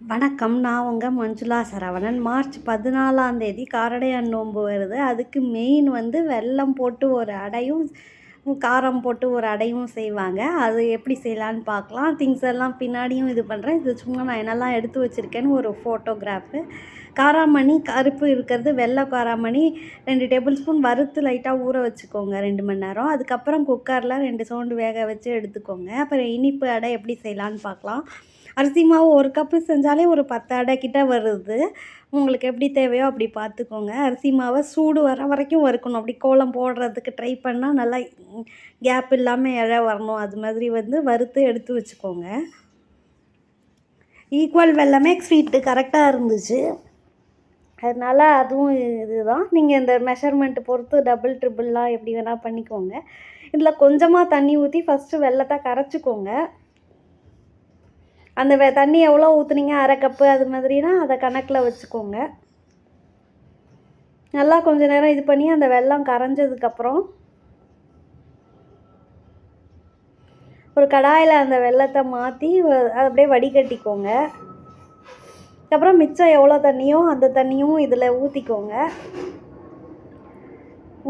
வணக்கம். நான் உங்கள் மஞ்சுளா சரவணன். மார்ச் பதினாலாம் தேதி காரடையான் நோன்பு வருது. அதுக்கு மெயின் வந்து வெல்லம் போட்டு ஒரு அடையும் காரம் போட்டு ஒரு அடையும் செய்வாங்க. அது எப்படி செய்யலான்னு பார்க்கலாம். திங்ஸ் எல்லாம் பின்னாடியும் இது பண்ணுறேன் இது சும்மா நான் என்னெல்லாம் எடுத்து வச்சுருக்கேன்னு ஒரு ஃபோட்டோகிராஃபு காராமணி கருப்பு இருக்கிறது வெள்ளை காராமணி ரெண்டு டேபிள் ஸ்பூன் வறுத்து லைட்டாக ஊற வச்சுக்கோங்க ரெண்டு மணி நேரம். அதுக்கப்புறம் குக்கரில் ரெண்டு சவுண்டு வேக வச்சு எடுத்துக்கோங்க. அப்புறம் இனிப்பு அடை எப்படி செய்யலான்னு பார்க்கலாம். அரிசி மாவு ஒரு கப்பு செஞ்சாலே ஒரு பத்து அடை கிட்ட வருது. உங்களுக்கு எப்படி தேவையோ அப்படி பார்த்துக்கோங்க. அரிசி மாவை சூடு வர வரைக்கும் வறுக்கணும். அப்படி கோலம் போடுறதுக்கு ட்ரை பண்ணால் நல்லா கேப் இல்லாமல் இழ வரணும். அது மாதிரி வந்து வறுத்து எடுத்து வச்சுக்கோங்க. ஈக்குவல் வெள்ளமே ஸ்வீட்டு கரெக்டாக இருந்துச்சு. அதனால் அதுவும் இதுதான். நீங்கள் இந்த மெஷர்மெண்ட்டு பொறுத்து டபுள் ட்ரிபிள்லாம் எப்படி வேணால் பண்ணிக்கோங்க. இதில் கொஞ்சமாக தண்ணி ஊற்றி ஃபஸ்ட்டு வெள்ளத்தை கரைச்சிக்கோங்க. அந்த தண்ணி எவ்வளோ ஊற்றுனீங்க அரை கப்பு அது மாதிரினா அதை கணக்கில் வச்சுக்கோங்க. நல்லா கொஞ்சம் நேரம் இது பண்ணி அந்த வெள்ளம் கரைஞ்சதுக்கப்புறம் ஒரு கடாயில் அந்த வெள்ளத்தை மாற்றி அப்படியே வடிகட்டிக்கோங்க. அதுக்கப்புறம் மிச்சம் எவ்வளோ தண்ணியோ அந்த தண்ணியும் இதில் ஊற்றிக்கோங்க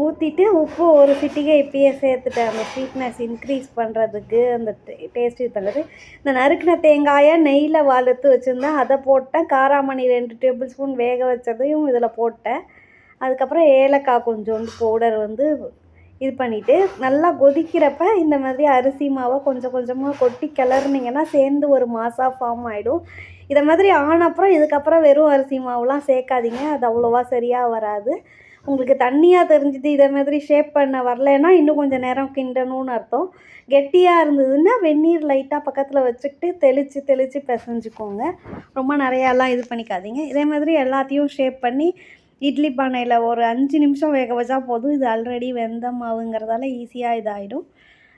ஊற்றிட்டு உப்பு ஒரு சிட்டிகை இப்பயே சேர்த்துட்டேன். அந்த ஸ்வீட்னஸ் இன்க்ரீஸ் பண்ணுறதுக்கு அந்த டேஸ்ட் இது பண்ணுறது இந்த நறுக்கின தேங்காயை நெய்யில் வளர்த்து வச்சுருந்தேன். அதை போட்டேன். காராமணி ரெண்டு டேபிள் ஸ்பூன் வேக வச்சதையும் இதில் போட்டேன். அதுக்கப்புறம் ஏலக்காய் கொஞ்சோண்டு பவுடர் வந்து இது பண்ணிவிட்டு நல்லா கொதிக்கிறப்ப இந்த மாதிரி அரிசி மாவை கொஞ்சம் கொஞ்சமாக கொட்டி கிளறுனீங்கன்னா சேர்ந்து ஒரு மாசாக ஃபார்ம் ஆகிடும் இதை மாதிரி ஆனப்புறம் இதுக்கப்புறம் வெறும் அரிசி மாவுலாம் சேர்க்காதீங்க. அது அவ்வளோவா சரியாக வராது. உங்களுக்கு தண்ணியாக தெரிஞ்சுது இதே மாதிரி ஷேப் பண்ண வரலைன்னா இன்னும் கொஞ்சம் நேரம் கிண்டணும்னு அர்த்தம். கெட்டியாக இருந்ததுன்னா வெந்நீர் லைட்டாக பக்கத்தில் வச்சுக்கிட்டு தெளித்து தெளித்து பிசைஞ்சுக்கோங்க. ரொம்ப நிறையாலாம் இது பண்ணிக்காதீங்க. இதே மாதிரி எல்லாத்தையும் ஷேப் பண்ணி இட்லி பானையில் ஒரு அஞ்சு நிமிஷம் வேக வச்சா போதும். இது ஆல்ரெடி வெந்த மாவுங்கிறதால ஈஸியாக இதாகிடும்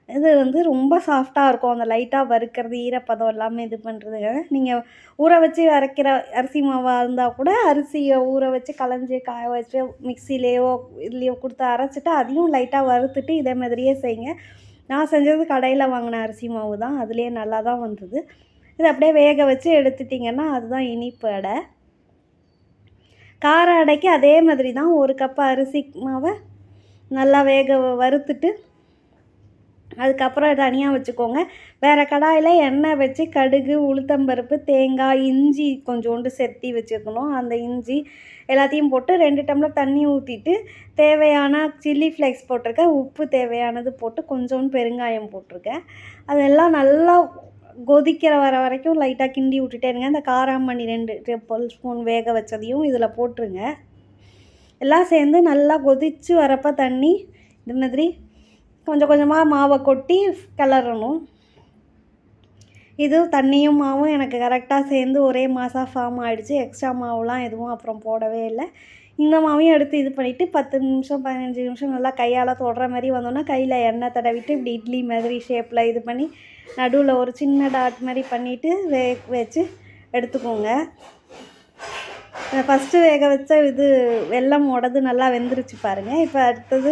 இது வந்து ரொம்ப சாஃப்டாக இருக்கும். அந்த லைட்டாக வறுக்கிறது ஈரப்பதம் எல்லாமே இது பண்ணுறது நீங்கள் ஊற வச்சு அரைக்கிற அரிசி மாவாக இருந்தால் கூட அரிசியை ஊற வச்சு களைஞ்சி காய வச்சு மிக்சிலேயோ இதுலேயோ கொடுத்து அரைச்சிட்டு அதையும் லைட்டாக வறுத்துட்டு இதே மாதிரியே செய்யுங்க. நான் செஞ்சது கடையில் வாங்கின அரிசி மாவு தான். அதுலேயே நல்லா தான் வந்தது. இது அப்படியே வேக வச்சு எடுத்துட்டிங்கன்னா அதுதான் இனிப்பு அடை. கார அடைக்கு அதே மாதிரி தான் ஒரு கப் அரிசி மாவை நல்லா வேக வறுத்துட்டு அதுக்கப்புறம் தனியாக வச்சுக்கோங்க. வேறு கடாயில் எண்ணெய் வச்சு கடுகு உளுத்தம்பருப்பு தேங்காய் இஞ்சி கொஞ்சோண்டு செத்தி வச்சுக்கணும். அந்த இஞ்சி எல்லாத்தையும் போட்டு ரெண்டு டம்ளர் தண்ணி ஊற்றிட்டு தேவையான சில்லி ஃப்ளேக்ஸ் போட்டிருக்கேன். உப்பு தேவையானது போட்டு கொஞ்சோண்டு பெருங்காயம் போட்டிருக்கேன். அதெல்லாம் நல்லா கொதிக்கிற வர வரைக்கும் லைட்டாக கிண்டி விட்டுட்டே இருங்க. இந்த காராமணி ரெண்டு டேபிள் ஸ்பூன் வேக வச்சதையும் இதில் போட்டுருங்க. எல்லாம் சேர்ந்து நல்லா கொதித்து வரப்போ தண்ணி இது மாதிரி கொஞ்சம் கொஞ்சமாக மாவை கொட்டி கிளறணும். இது தண்ணியும் மாவும் எனக்கு கரெக்டாக சேர்ந்து ஒரே மாதம் ஃபார்ம் ஆகிடுச்சு எக்ஸ்ட்ரா மாவுலாம் எதுவும் அப்புறம் போடவே இல்லை. இந்த மாவையும் எடுத்து இது பண்ணிவிட்டு பத்து நிமிஷம் பதினஞ்சு நிமிஷம் நல்லா கையால் தொடுற மாதிரி வந்தோன்னா கையில் எண்ணெய் தடவிட்டு இப்படி இட்லி மாதிரி ஷேப்பில் இது பண்ணி நடுவில் ஒரு சின்ன டாட் மாதிரி பண்ணிவிட்டு வே வச்சு எடுத்துக்கோங்க. ஃபஸ்ட்டு வேக வச்ச இது வெள்ளம் உடது நல்லா வெந்துருச்சு பாருங்கள் இப்போ அடுத்தது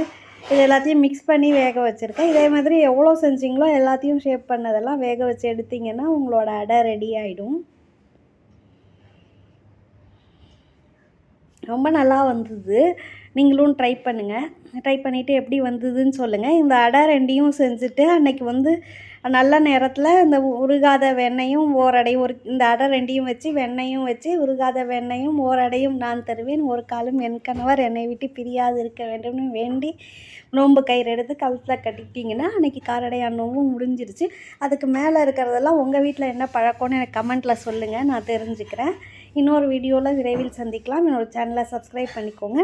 இது எல்லாத்தையும் மிக்ஸ் பண்ணி வேக வச்சுருக்கேன். இதே மாதிரி எவ்வளோ செஞ்சிங்களோ எல்லாத்தையும் ஷேப் பண்ணதெல்லாம் வேக வச்சு எடுத்திங்கன்னா உங்களோட அடை ரெடி ஆகிடும் ரொம்ப நல்லா வந்தது. நீங்களும் ட்ரை பண்ணுங்கள் ட்ரை பண்ணிவிட்டு எப்படி வந்ததுன்னு சொல்லுங்கள் இந்த அடை ரெண்டையும் செஞ்சுட்டு அன்றைக்கி வந்து நல்ல நேரத்தில் இந்த உருகாத வெண்ணையும் ஓரடையும் ஒரு இந்த அடை ரெண்டையும் வச்சு வெண்ணையும் வச்சு உருகாத வெண்ணையும் ஓரடையும் நான் தருவேன். ஒரு காலம் என் கணவர் என்னை விட்டு பிரியாது இருக்க வேண்டும்னு வேண்டி நோன்பு கயிறு எடுத்து கழுத்தில் கட்டிக்கிட்டிங்கன்னா அன்றைக்கி காரடை நோம்பும் முடிஞ்சிருச்சு. அதுக்கு மேலே இருக்கிறதெல்லாம் உங்கள் வீட்டில் என்ன பழக்கம்னு எனக்கு கமெண்ட்டில் சொல்லுங்கள் நான் தெரிஞ்சுக்கிறேன். இன்னொரு வீடியோவில் விரைவில் சந்திக்கலாம். என்னோடய சேனலை சப்ஸ்கிரைப் பண்ணிக்கோங்க.